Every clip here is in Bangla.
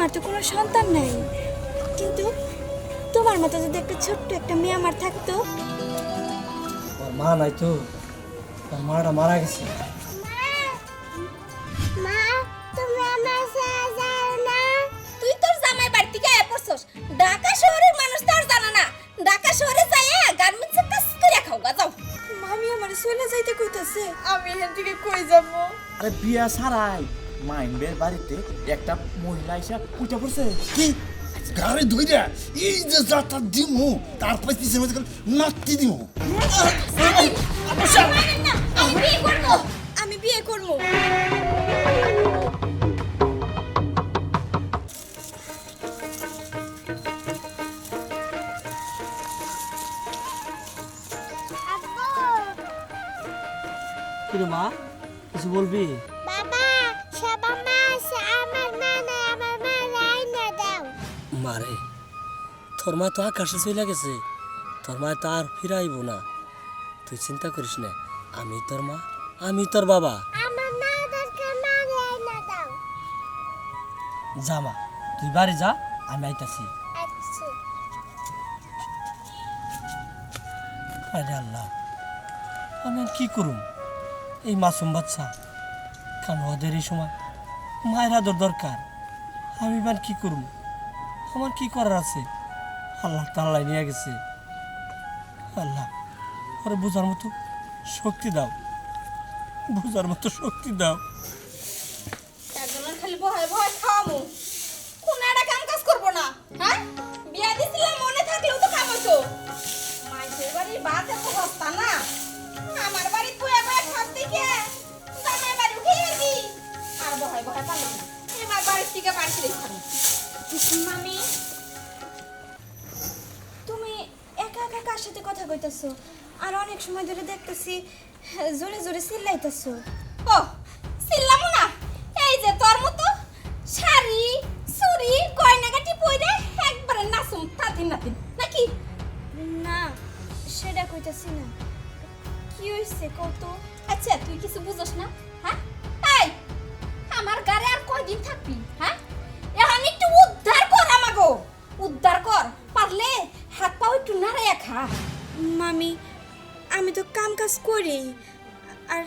আমার তো কোনো সন্তান নাই। কিন্তু তোমার মতো যদি একটা ছোট্ট একটা মেয়ে আমার থাকতো? মা নাই তো। মাটা মারা গেছে। মা তুমি আমার যাও না? তুই তোর জামাই বাড়ি থেকে আয় পড়ছস? ঢাকা শহরের মানুষ তার জানা না। ঢাকা শহরে যাইয়া গার্মেন্টসে কাজ করে খাও গা যাও। মামি আমার চলে যাইতে কইতাছে। আমি এখান থেকে কই যাব? আরে বিয়া সারাই মাইন্ডের বাড়িতে একটা মহিলা এসে উঠে পড়ছে। কি? গাড়ি ধইরা এই যে যাত্রা দিমু তারপর পিছনে মধ্যে নাচতে দিমু আমি বিয়ে করব আমি বিয়ে করব। কিন্তু মা কিছু বলবি? মারে। তোর মা তো আকাশে চলে গেছে। তোর মা তো আর ফিরাইব না। তুই চিন্তা করিস না আমি তোর মা আমি তোর বাবা। আমার মা দরকার মা রাইনা দাও। যা মা তুই বাড়ি যা আমি আইতাছি। আচ্ছা। আরে আল্লাহ আমি কি করুম? এই মাসুম বাচ্চা কারণ ওদের এই সময় মায়ের আদর দরকার? আমি এবার কি করুম? আমার কি করার আছে? আল্লাহ তাল্লাই নিয়ে গেছে। আল্লাহ, আরে বোঝার মতো শক্তি দাও। বোঝার মতো শক্তি দাও। কাজ করব না হ্যাঁ? না। আমার বাড়ি আর ভয় ভয় এবার বাড়ির থেকে বাড়ি রেখে মামি। তুমি একা একা কার সাথে কথা কইতাছো? আর অনেক সময় ধরে দেখতেছি, জোরে জোরে চিল্লাইতাছো। ও, চিল্লামু না। এই যে তোর মতো শাড়ি, চুড়ি, গয়নাগাটি পরে একবারে নাচুম তাদিন নাতিন নাকি? না, সেটা কইতাছি না। কি হইছে, কত? আচ্ছা তুই কিছু বুঝছ না হ্যাঁ? এই, আমার গাড়ি আর কয়দিন থাকবি হ্যাঁ? মামি আমি তো কাম কাজ করি আর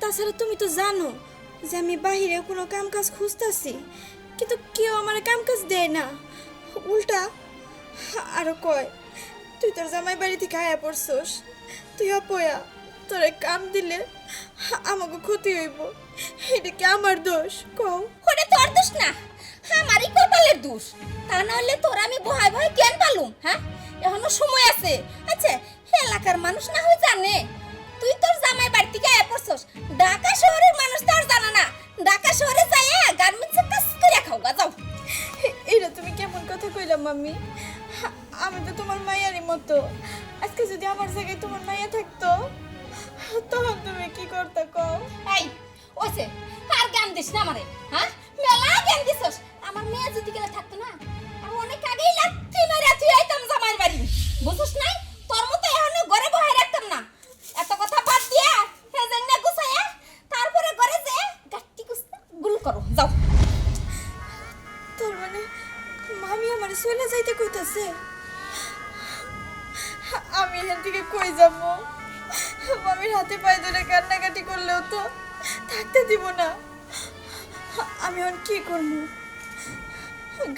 তাছাড়া তুমি তো জানো যে আমি বাহিরে কোনো কাম কাজ খুঁজতেছি, কিন্তু কেউ আমার কাম কাজ দেয় না। উল্টা, আরও কয়, তুই তোর জামাই বাড়ি থেকে আয়া পড়ছস, তুই অপয়া, তোরে কাম দিলে আমাকে ক্ষতি হইব। এটা কি আমার দোষ? কও। ওটা তোর দোষ না, আমারই কপালের দোষ। তা নাহলে তোর আমি ভয় ভয় কেন পালুম হ্যাঁ? এখনও সময় আছে। আচ্ছা এলাকার মানুষ না হয় জানে। তুই তোর জামাই বাড়ি থেকে আয়া পড়ছস। ঢাকা শহরের মানুষ তো আর জানে না। ঢাকা শহরে যাইয়া গার্মেন্টসে কাজ করে খাও গা যাও। এটা তুমি কেমন কথা কইলা মাম্মি? আমি তো তোমার মায়েরই মতো। আজকে যদি আমার জায়গায় তোমার মাইয়া থাকতো তখন তুমি কি করতে কও? এই ওইছে আর জ্ঞান দিস না আমারে হ্যাঁ? মেলা জ্ঞান দিছস। আমার মেয়ে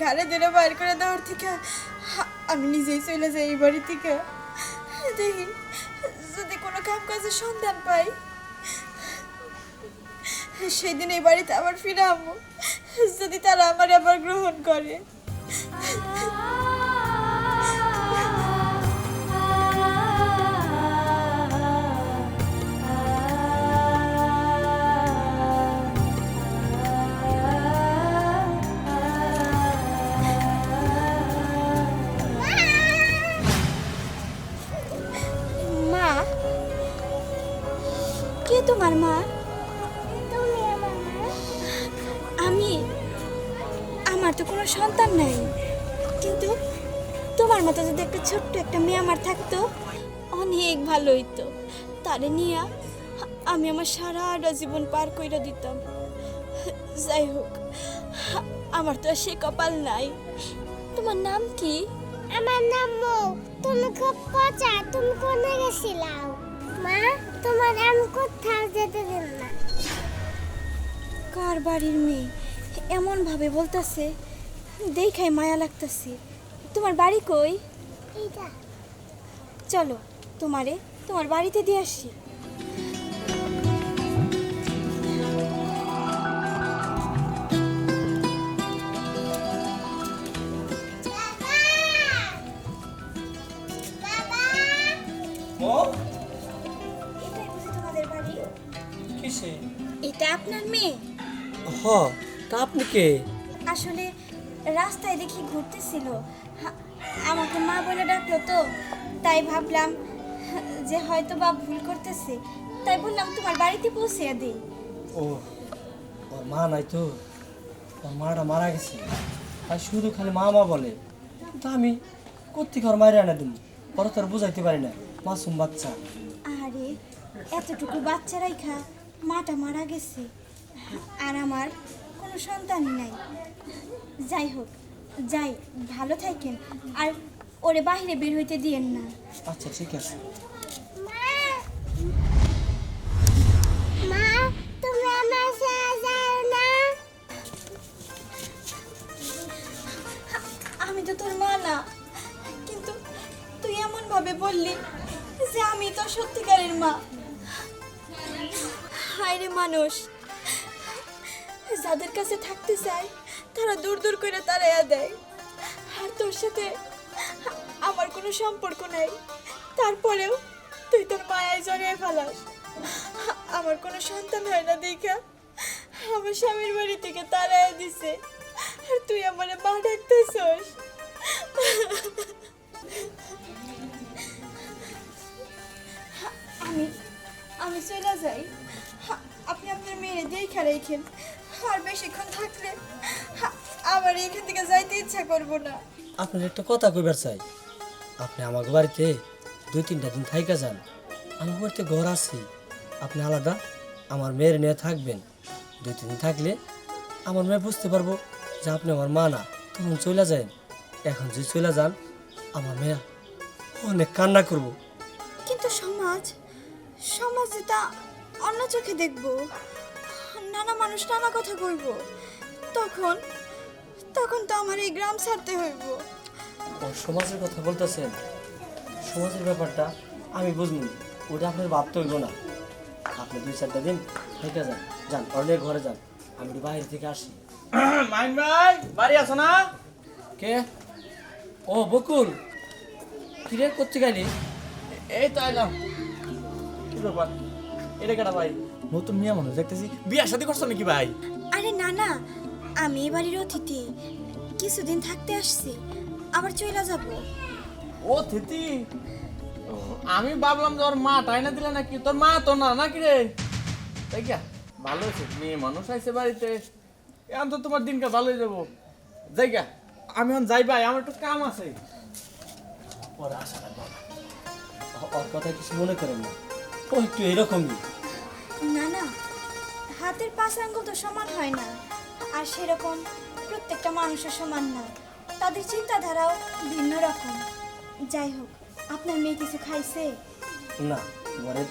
ঘরে ধরে বাইর করে দেওয়ার থেকে আমি নিজেই চলে যাই এই বাড়ি থেকে। দেখি, যদি কোনো কাম কাজের সন্ধান পাই সেই দিন এই বাড়িতে আবার ফিরে আমো যদি তারা আমার আবার গ্রহণ করে। আমার মা? আমি, আমার তো কোনো সন্তান নাই। কিন্তু তোমার মতো যদি একটা ছোট্ট একটা মেয়ে আমার থাকতো, অনেক ভালো হইতো। তারে নিয়ে আমি আমার সারাটা জীবন পার কইরা দিতাম। যাই হোক, আমার তো আর সে কপাল নাই। তোমার নাম কি? আমার নাম মৌ। তুমি খুব পচা, তুমি কোনে গেছিলাও মা তোমার আমি কোথাও যেতে দিন না। কার বাড়ির মেয়ে? এমন ভাবে বলতাছে দেখাই মায়া লাগতাছে। তোমার বাড়ি কই? এইটা। চলো তোমারে তোমার বাড়িতে দিয়ে আসি। হ তা আপনি কে? আসলে রাস্তায় দেখি ঘুরতেছিল। হা- আমাকে মা বলে ডাকলো তো তাই ভাবলাম যে হয়তো বা ভুল করতেছে। তাই বললাম তোমার বাড়িতে পৌঁছে দিই। ও ওর মা নাই তো ওর মাটা মারা গেছে। আর শুধু খালি মা মা বলে। তা আমি কোথেকে ওর মায়ের আনা দিন পরে তোর বুঝাইতে পারি না মাসুম বাচ্চা। আরে এতটুকু বাচ্চারাই খা মাটা মারা গেছে। আর আমার কোনো সন্তানই নাই। যাই হোক যাই ভালো থাকেন। আর ওরে বাহিরে বের হইতে দিয়েন না। আচ্ছা ঠিক আছে। মা মা তুমি আমার সাথে যাও না। আমি তো তোর মা না কিন্তু তুই এমন ভাবে বললি যে আমি তো সত্যিকারের মা। হায় রে মানুষ। যাদের কাছে থাকতে চায়, তারা দূর দূর করে তাড়াইয়া দেয়। আর তোর সাথে আমার কোনো সম্পর্ক নাই। তারপরেও তুই তোর মায়ায় জড়িয়ে ফেলাস। আমার কোনো সন্তান হয় না দেখা। আমার স্বামীর বাড়ি থেকে তাড়াইয়া দিছে। আর তুই আমার মা ডাকতেছস। আমি আমি চলে যাই। আপনি আপনার মেয়ে দেখা রেখেন করব না। আপনার একটা কথা কইবার চাই। আপনি আমাকে বাড়িতে দুই তিনটা দিন থাইকা যান। আমি বাড়িতে ঘর আছি। আপনি আলাদা আমার মেয়ের নিয়ে থাকবেন। দুই তিন থাকলে আমার মেয়ে বুঝতে পারব যে আপনি আমার মা না। তখন চলে যায় এখন যদি চলে যান আমার মেয়ে অনেক কান্না করব। কিন্তু সমাজ সমাজ তা অন্য চোখে দেখব। নানা মানুষ নানা কথা কইব। তখন তখন তো আমার এই গ্রাম ছাড়তে হইব। ও সমাজের কথা বলতেছেন? সমাজের ব্যাপারটা আমি বুঝব ওটা আপনার ভাবতে হইব না। আপনি দুই চারটা দিন থেকে যান। যান অনেক ঘরে যান। আমি একটু বাইরে থেকে আসি। মাইন ভাই বাড়ি আছো না? কে? ও বকুল। কিরে করতে গেলি এই তো আইলাম। কি ব্যাপার? এটা কেটা ভাই? নতুন মিয়া মানুষ দেখতেছি। বিয়ার শাদি করছ নাকি ভাই? আরে না না। আমি এই বাড়ির অতিথি। কিছুদিন থাকতে আসছি আবার চলে যাব। ও থিতি আমি ভাবলাম যে ওর মা টাইনা দিলে নাকি তোর মা তো না নাকি রে? তাই কি? ভালো হয়েছে মেয়ে মানুষ আইছে বাড়িতে। এখন তো তোমার দিনটা ভালোই যাব। যাই গা আমি এখন যাই ভাই আমার একটু কাম আছে। ওর আশা ওর কথা কিছু মনে করেন না। ও একটু এরকমই। না না হাতের পাঁচ আঙ্গুল তো সমান হয় না। আর সেরকম প্রত্যেকটা মানুষের সমান না। তাদের চিন্তাধারাও ভিন্ন রকম। যাই হোক আপনার মেয়ে কিছু খাইছে? না ঘরে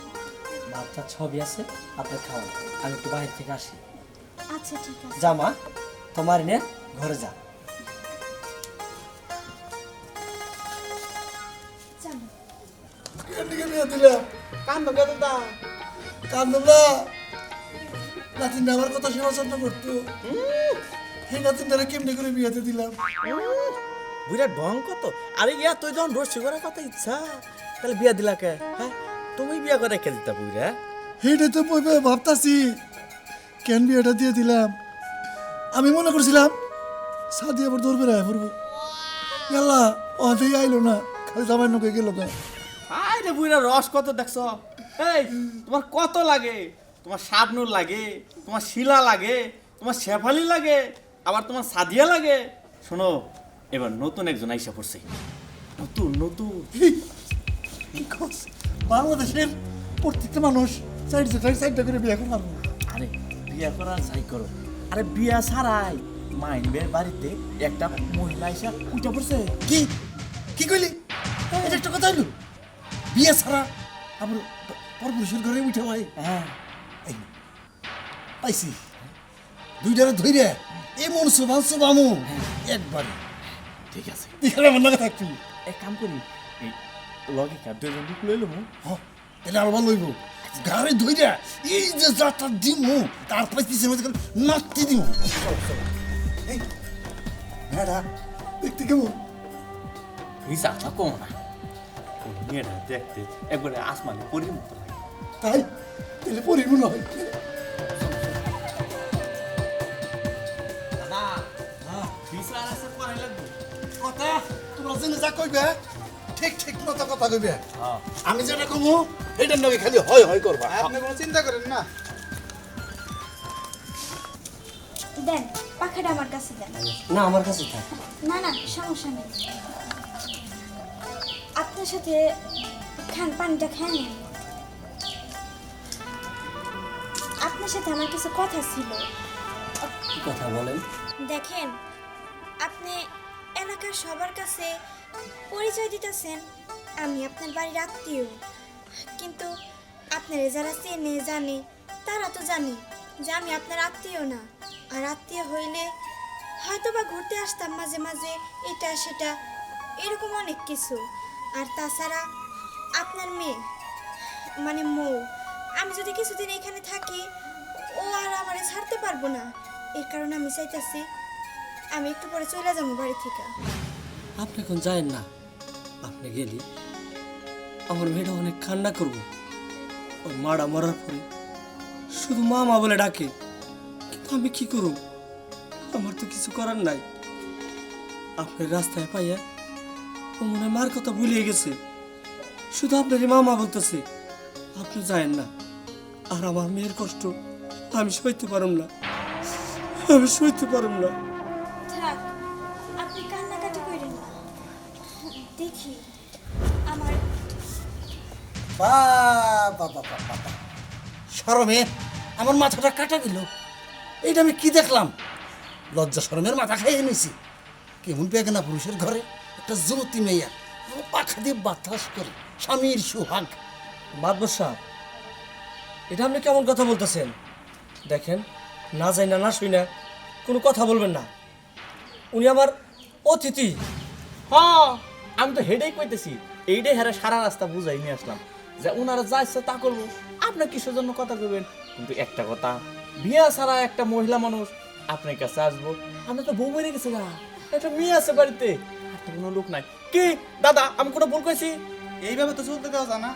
বাচ্চা ছবি আছে আপনার খাওয়ান। আমি একটু বাইরে থেকে আসি। আচ্ছা ঠিক আছে। যা মা তোমার নিয়ে ঘরে যা। চলো। এদিকে? বিয়ে কান্দলা আমার কথা সেবা যত্ন করতো। সেই নাতিনটারে কেমনি করে বিয়েতে দিলাম? বুঝা ঢং কত আরে ইয়া তুই যখন রসি করার কথা ইচ্ছা তাহলে বিয়া দিলা কে? হ্যাঁ তুমি বিয়া করে কে দিতা বুঝা সেইটাই তো ভাবতাছি। কেন বিয়েটা দিয়ে দিলাম? আমি মনে করছিলাম সাদি আবার দৌড় বেড়ায় পড়ব। গেলা অধেই আইলো না খালি জামাই নকে গেল না আয় রে বুইরা রস কত দেখছ? এই তোমার কত লাগে? তোমার শাবনুর লাগে তোমার শিলা লাগে তোমার শেফালি লাগে আবার তোমার সাদিয়া লাগে। শোনো এবার নতুন একজন আইসা পড়ছে। নতুন নতুন। বাংলাদেশের প্রত্যেকটা মানুষ সাইড সাইড সাইডটা করে বিয়ে করে পারব আরে বিয়া করা যাই করো। আরে বিয়া ছাড়াই মাইনবের বাড়িতে একটা মহিলা এসে উঠে পড়ছে। কি? কি কইলি? এটা একটা কথা হইল? বিয়ে ছাড়া আবার পরপুরুষের ঘরে উঠে ভাই হ্যাঁ। নে, পাইছি। দুইটারে ধইরে এমন সুবান সুবামু একবারে। ঠিক আছে। এখানে আমার লাগে থাকবি এক কাম করি এই লগে কার দুজন লোক লইলো মু? হ তাহলে আরও ভালো হইব গাড়ি ধইরে এই যে যাত্রা দিমু তার পাইছি মধ্যে করে নাচতে দিমু। এই হ্যাঁ দেখতে কেমন? হিসা থাকো না। ওই মেয়েটা দেখতে একবারে আসমানে পরির মতো লাগে। তাই? তাহলে পরিব না হয়। তোমরা যা কইবে ঠিক ঠিক মতো কথা কইবে। হ্যাঁ। আমি যেটা কমু এটার নাকি খালি হয় হয় করবা। আপনি কোনো চিন্তা করেন না। দেন পাখাটা আমার কাছে দেন। না আমার কাছে থাক। না না সমস্যা নেই। আপনার সাথে খান পানিটা খেয়ে নেন। আপনার সাথে আমার কিছু কথা ছিল। কি কথা বলেন? দেখেন আপনি এলাকার সবার কাছে পরিচয় দিতেছেন আমি আপনার বাড়ির আত্মীয়। কিন্তু আপনারা যারা চেনে, জানে, তারা তো জানে যে আমি আপনার আত্মীয় না। আর আত্মীয় হইলে হয়তো বা ঘুরতে আসতাম মাঝে মাঝে এটা, সেটা, এরকম অনেক কিছু। আর তাছাড়া আপনার মেয়ে মানে মৌ, আমি যদি কিছুদিন এখানে থাকি, ও আর আমারে ছাড়তে পারব না। এর কারণে আমি চাইতেছি আমি একটু পরে চলে যাব বাড়ি থেকে। আপনি এখন যায়েন না। আপনি গেলি, আমার মেয়েটা অনেক কান্না করব। ওর মারা মরার পরে শুধু মা মা বলে ডাকে, কিন্তু আমি কি করব? আমার তো কিছু করার নাই। আপনার রাস্তায় পাইয়া ও মনে মার কথা ভুলিয়ে গেছে। শুধু আপনারই মা মা বলতেছে, আপনি যায়েন না। আর আমার মেয়ের কষ্ট আমি সইতে পারুম না। আমি সইতে পারুম না। বাবা বাবা বাবা শরমে আমার মাথাটা কাটা দিল। এইটা আমি কি দেখলাম? লজ্জা শরমের মাথা খাইয়ে নিছি। কেমন বেগনা পুরুষের ঘরে একটা যুবতী মেয়া। আমার পাখা দিয়ে বাতাস করে। স্বামীর সুহাগ। মাদবর সাহেব এটা আপনি কেমন কথা বলতেছেন? দেখেন না যাই না না শুই না কোনো কথা বলবেন না। উনি আমার অতিথি। হ্যাঁ আমি তো হেডেই কইতেছি এইটাই হারে সারা রাস্তা বুঝাই নিয়ে আসলাম। যে ওনারা যা ইচ্ছা তা করব। আপনার কিসের জন্য কথা কইবেন? কিন্তু একটা কথা বিয়া ছাড়া একটা মহিলা মানুষ আপনার কাছে আসব। আমরা তো বউ মেরে গেছে গা। একটা মেয়ে আছে বাড়িতে। আর তো কোনো লোক নাই। কি দাদা আমি কোনো ভুল কইছি? এইভাবে তো চলতে দেওয়া যায় না।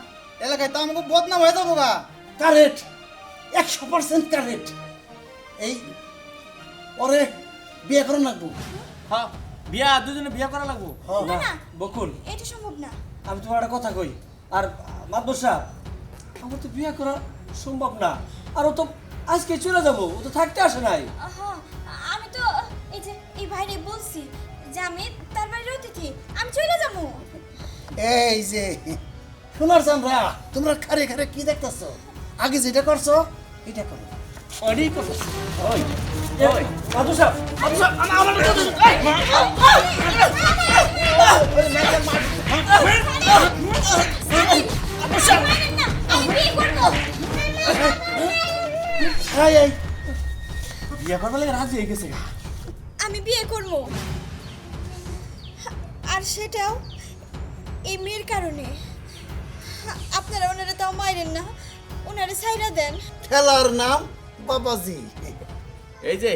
এলাকায় তো আমাকে বদনাম হয়ে যাব গা। কারেক্ট একশো পার্সেন্ট কারেক্ট এই পরে বিয়ে করে লাগবো। হ্যাঁ বিয়া দুজনে বিয়া করা লাগবো। না না। বকুল। এটা সম্ভব না। আমি তোমার একটা কথা কই। আর সাহেব আমার তো বিয়ে করা সম্ভব না আর ও তো আজকে চলে যাব ও তো থাকতে আসে নাই হ্যাঁ আমি তো এই যে এই ভাইরে বলছি যে আমি তার বাড়ির অতিথি আমি চলে যাব এই যে শোনার চামড়া তোমরা খারে খারে কি দেখতেছো আগে যেটা করছ এটা করো অনেক কথা ওই ওই মাদবর সাহেব মাদবর সাহেব আমার আমার বিয়ে করব লাগে রাজি হয়ে গেছে আমি বিয়ে করব। আর সেটাও এই মেয়ের কারণে। আপনারা ওনারা তাও মাইরেন না ওনারা সাইরা দেন। খেলার নাম বাবাজি। এই যে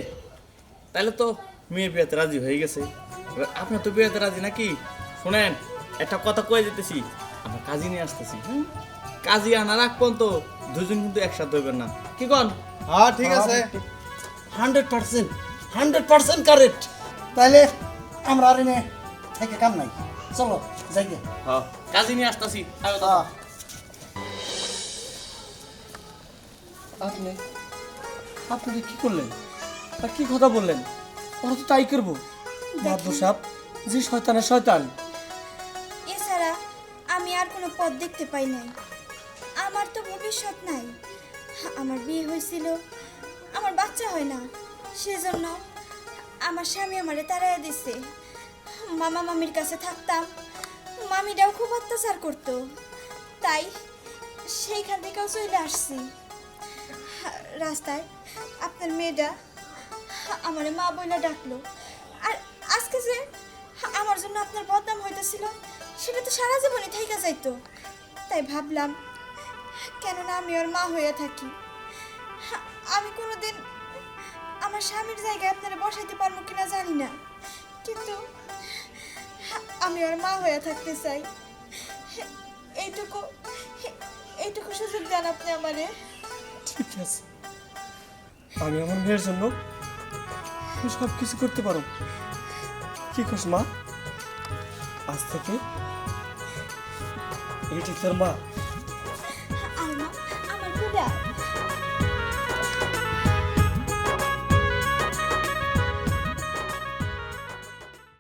তাহলে তো মেয়ে বিয়েতে রাজি হয়ে গেছে। আপনার তো বিয়েতে রাজি নাকি? শোনেন একটা কথা কয়ে যেতেছি আমরা কাজী নিয়ে আসতেছি হুম? কাজী আনার আগ পর্যন্ত দুজন কিন্তু একসাথে হইবেন না। কি কন? হ্যাঁ ঠিক আছে। Hundred percent hundred percent correct. তাহলে আমরা আর এনে থেকে কাম নাই। চলো যাই গে। হ্যাঁ। কাজী নিয়ে আসতেছি। হ্যাঁ। আপনি আপনি কি করলেন? আর কি কথা বললেন? ওরা তো তাই করব। মাদবর সাহেব যে শয়তানের শয়তান। এছাড়া আমি আর কোনো পথ দেখতে পাই নাই। আমার তো ভবিষ্যৎ নাই। আমার বিয়ে হয়েছিল আমার বাচ্চা হয় না। সেজন্য আমার স্বামী আমারে তাড়াইয়া দিছে। মামা মামির কাছে থাকতাম মামিটাও খুব অত্যাচার করতো। তাই সেইখান থেকেও চলে আসছি। রাস্তায় আপনার মেয়েটা আমারে মা বইলা ডাকলো। আজকে যে আমার জন্য আপনার বদনাম হইতেছিল, সেটা তো সারা জীবনে থেকে যাইতো। তাই ভাবলাম, কেননা আমি ওর মা হয়ে থাকি। আমি কোনোদিন আমার স্বামীর জায়গায় আপনারা বসাইতে পারব কিনা জানি না। কিন্তু আমি ওর মা হয়ে থাকতে চাই। এইটুকু এইটুকু সুযোগ দেন আপনি আমারে। ঠিক আছে। আমি আমার মেয়ের জন্য সব কিছু করতে পারো কি করছ মা? আজ থেকে এটি তোর মা।